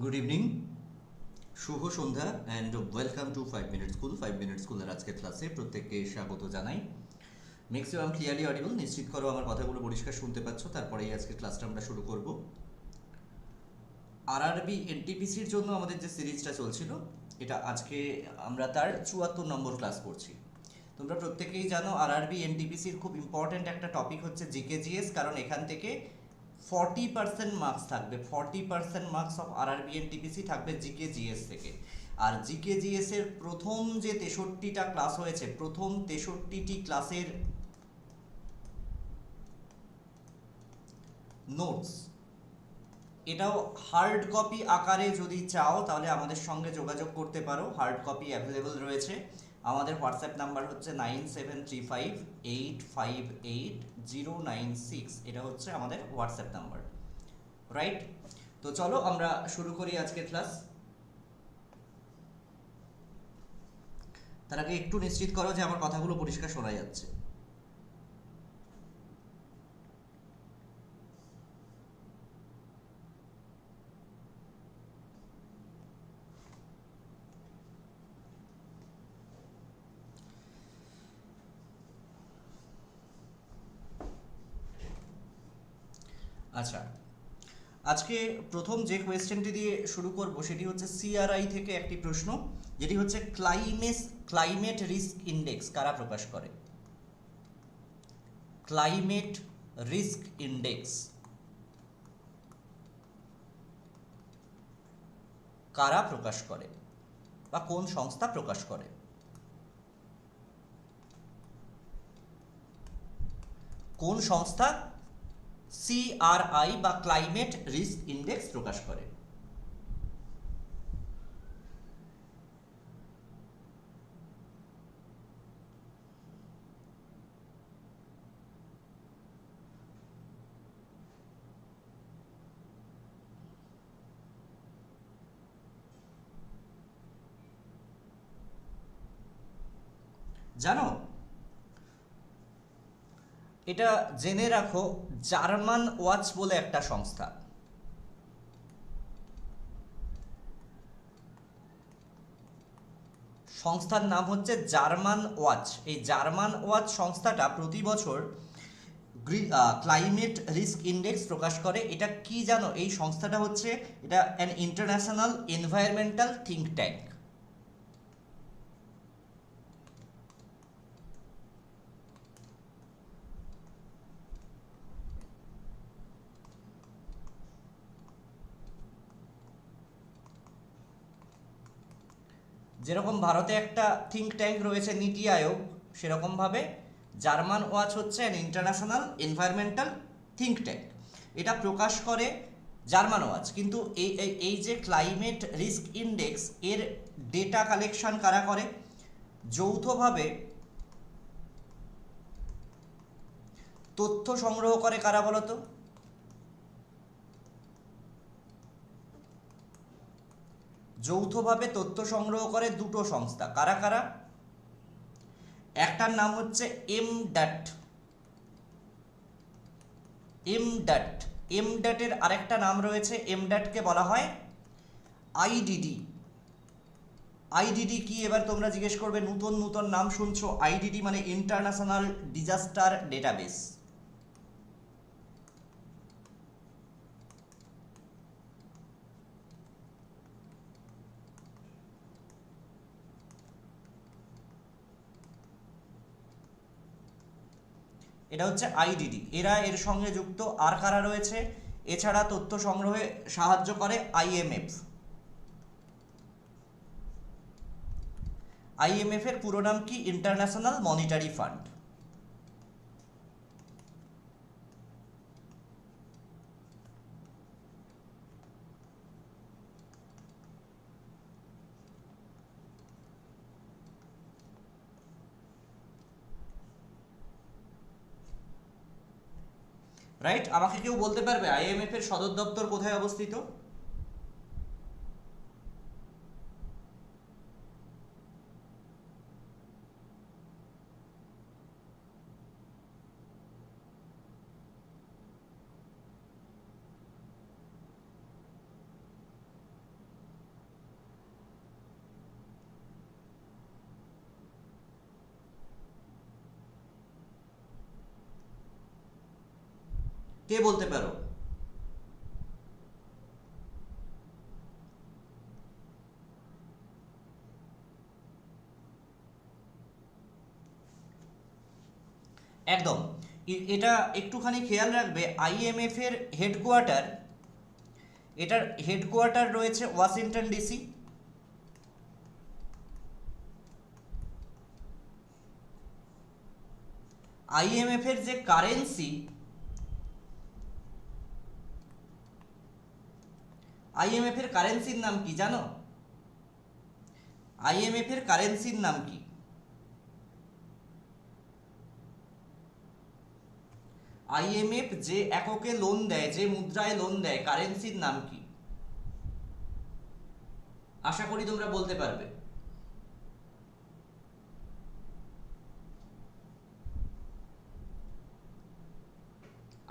Good evening শুভ সন্ধ্যা and welcome to five minute school five minute স্কুলের আজকের ক্লাসে প্রত্যেককে স্বাগত জানাই। ম্যাক্সিমাম ক্লিয়ারলি অডিবল নিশ্চিত করো আমার কথাগুলো পরিষ্কার শুনতে পাচ্ছ, তারপরেই আজকের ক্লাসটা আমরা শুরু করব। আর আরআরবি এনটিপিসির জন্য আমাদের যে সিরিজটা চলছিল, এটা আজকে আমরা তার চুয়াত্তর নম্বর ক্লাস করছি। তোমরা প্রত্যেকেই জানো আরআরবি এনটিপিসির খুব ইম্পর্ট্যান্ট একটা টপিক হচ্ছে জিকেজিএস কারণ এখান থেকে ফর্টি পার্সেন্ট মার্কস থাকবে। ফর্টি পার্সেন্ট মার্কস অফ আর আরআরবি এনটিপিসি থাকবে জিকে জিএস থেকে। আর জিকে জিএস এর প্রথম যে তেষট্টিটা ক্লাস হয়েছে, প্রথম তেষট্টিটি ক্লাসের নোটস এটাও হার্ড কপি আকারে যদি চাও, তাহলে আমাদের সঙ্গে যোগাযোগ করতে পারো। হার্ড কপি অ্যাভেলেবল রয়েছে। আমাদের হোয়াটসঅ্যাপ নাম্বার হচ্ছে nine seven three five eight five eight zero nine six. এটা হচ্ছে আমাদের হোয়াটসঅ্যাপ নাম্বার। রাইট তো চলো আমরা শুরু করি আজকের ক্লাস। তার আগে একটু নিশ্চিত করো যে আমার কথাগুলো পরিষ্কার শোনা যাচ্ছে। আচ্ছা। আজকে প্রথম যে কোয়েশ্চেনটি দিয়ে শুরু করব সেটি হচ্ছে সিআরআই থেকে একটি প্রশ্ন, যেটি হচ্ছে ক্লাইমেস ক্লাইমেট রিস্ক ইন্ডেক্স কারা প্রকাশ করে? ক্লাইমেট রিস্ক ইন্ডেক্স কারা প্রকাশ করে বা কোন সংস্থা প্রকাশ করে? কোন সংস্থা সিআরআই বা ক্লাইমেট রিস্ক ইন্ডেক্স প্রকাশ করে। জানো এটা জেনে রাখো, জার্মান ওয়াচ বলে একটা সংস্থা। সংস্থার নাম হচ্ছে জার্মান ওয়াচ। এই জার্মান ওয়াচ সংস্থাটা প্রতি বছর ক্লাইমেট রিস্ক ইন্ডেক্স প্রকাশ করে। এটা কি জানো? এই সংস্থাটা হচ্ছে, এটা an international environmental think tank যেরকম ভারতে একটা থিঙ্ক ট্যাঙ্ক রয়েছে নীতি আয়োগ সেরকমভাবে জার্মান ওয়াচ হচ্ছে an international environmental think tank এটা প্রকাশ করে জার্মান ওয়াচ। কিন্তু এই, এই- যে ক্লাইমেট রিস্ক ইন্ডেক্স এর ডেটা কালেকশন কারা করে? যৌথভাবে তথ্য সংগ্রহ করে কারা বলতো? যৌথভাবে তথ্য সংগ্রহ করে দুটো সংস্থা। কারা কারা? একটার নাম হচ্ছে এম ড্যাট এম ড্যাট এম ড্যাটের আরেকটা নাম রয়েছে এম ড্যাটকে বলা হয় আইডিডি আইডিডি কি? এবার তোমরা জিজ্ঞেস করবে, নতুন নতুন নাম শুনছো। আইডিডি মানে ইন্টারন্যাশনাল ডিজাস্টার ডেটাবেস এটা হচ্ছে আইডিডি এরা এর সঙ্গে যুক্ত আর কারা রয়েছে? এছাড়া তথ্য সংগ্রহে সাহায্য করে আইএমএফ আইএমএফ এর পুরো নাম কি? ইন্টারন্যাশনাল মনিটারি ফান্ড রাইট আমাকে কেউ বলতে পারবে? আইএমএফ এর সদর দপ্তর কোথায় অবস্থিত? কে বলতে পারো? একদম। এটা একটুখানি খেয়াল রাখবে আইএমএফ এর হেডকোয়ার্টার এটার হেডকোয়ার্টার রয়েছে ওয়াশিংটন ডিসি আইএমএফ এর যে কারেন্সি আইএমএফ এর কারেন্সির নাম কি জানো? আইএমএফ এর কারেন্সির নাম কি? আইএমএফ যে এককে লোন দেয়, যে মুদ্রায় লোন দেয় কারেন্সির নাম কি? আশা করি তোমরা বলতে পারবে।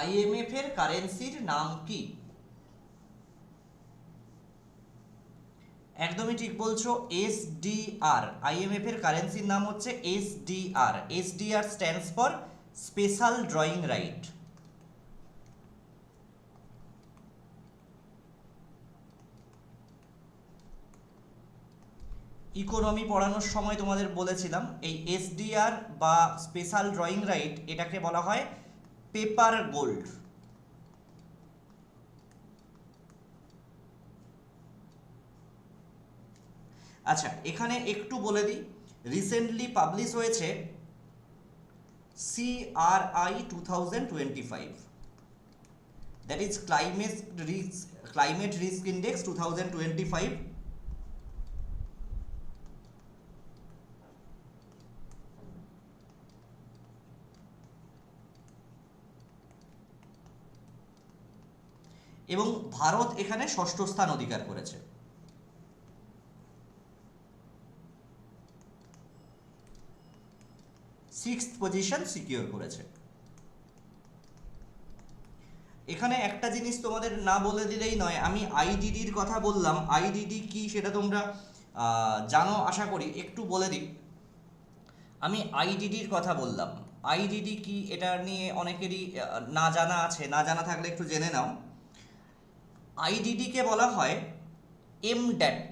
আইএমএফ এর কারেন্সির নাম কি? একদমই ঠিক বলছো এস এসডিআর আইএমএফ এর কারেন্সির নাম হচ্ছে S D R SDR SDR stands for special drawing right economy পড়ানোর সময় তোমাদের বলেছিলাম, এই এসডিআর বা স্পেশাল ড্রয়িং রাইট এটাকে বলা হয় পেপার গোল্ড আচ্ছা এখানে একটু বলে দিই। রিসেন্টলি পাবলিশ হয়েছে CRI two thousand twenty five that is climate risk climate risk index two thousand twenty five এবং ভারত এখানে ষষ্ঠ স্থান অধিকার করেছে। সিক্সথ পজিশন সিকিউর করেছে। এখানে একটা জিনিস তোমাদের না বলে দিলেই নয়, আমি আইডিডির কথা বললাম। আইডিডি কি সেটা তোমরা জানো, আশা করি। একটু বলে দিই। আমি আইডিডির কথা বললাম। আইডিডি কি এটা নিয়ে অনেকেরই না জানা আছে। না জানা থাকলে একটু জেনে নাও। আইডিডিকে বলা হয় এম ড্যাট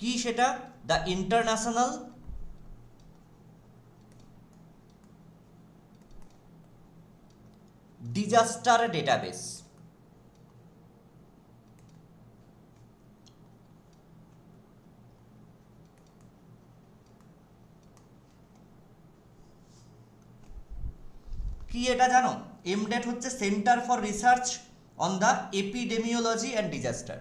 কি সেটা? দ্য ইন্টারন্যাশনাল ডিজাস্টার ডেটাবেস কি এটা জানো? এমডেট হচ্ছে centre for research on the epidemiology and disaster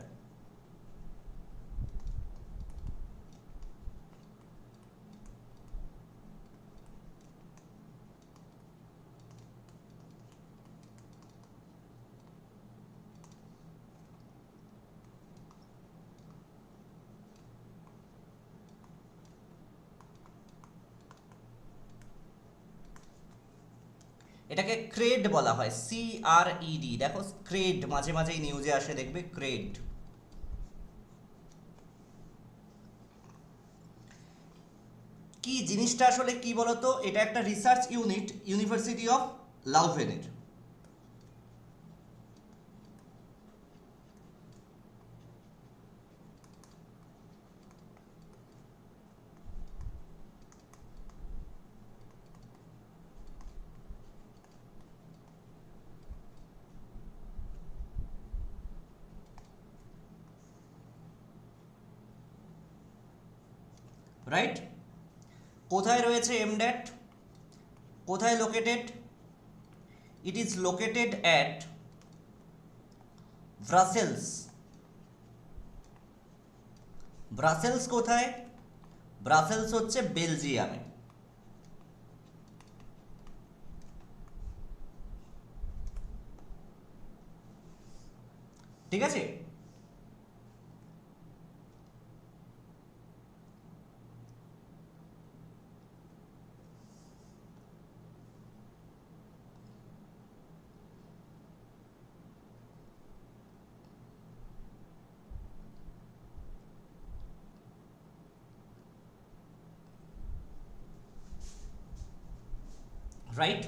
এটাকে ক্রেড বলা হয় সি আর ইডি দেখো ক্রেড মাঝে মাঝেই নিউজে আসে, দেখবে ক্রেড কি জিনিসটা আসলে কি বলতো? এটা একটা রিসার্চ ইউনিট ইউনিভার্সিটি অফ লাউভেনের রাইট কোথায় রয়েছে এমড্যাট কোথায় located it is located at Brussels Brussels কোথায়? ব্রাসেলস হচ্ছে বেলজিয়ামে ঠিক আছে? রাইট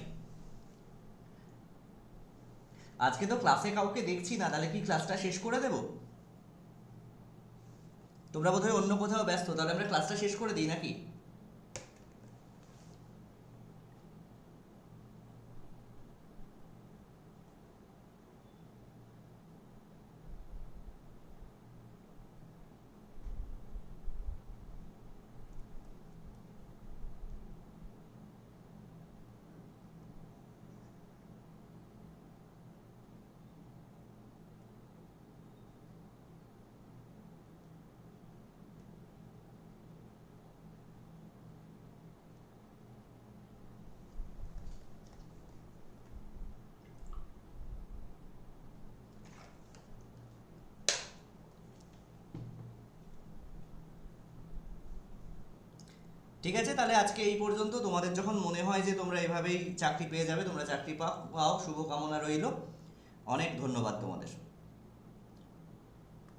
আজকে তো ক্লাসে কাউকে দেখছি না, তাহলে কি ক্লাসটা শেষ করে দেব? তোমরা বোধহয় অন্য কোথাও ব্যস্ত, তাহলে আমরা ক্লাসটা শেষ করে দিই নাকি? ঠিক আছে? তাহলে আজকে এই পর্যন্ত। তোমাদের যখন মনে হয় যে তোমরা এভাবেই চাকরি পেয়ে যাবে, তোমরা চাকরি পাও, শুভকামনা রইল। অনেক ধন্যবাদ তোমাদের।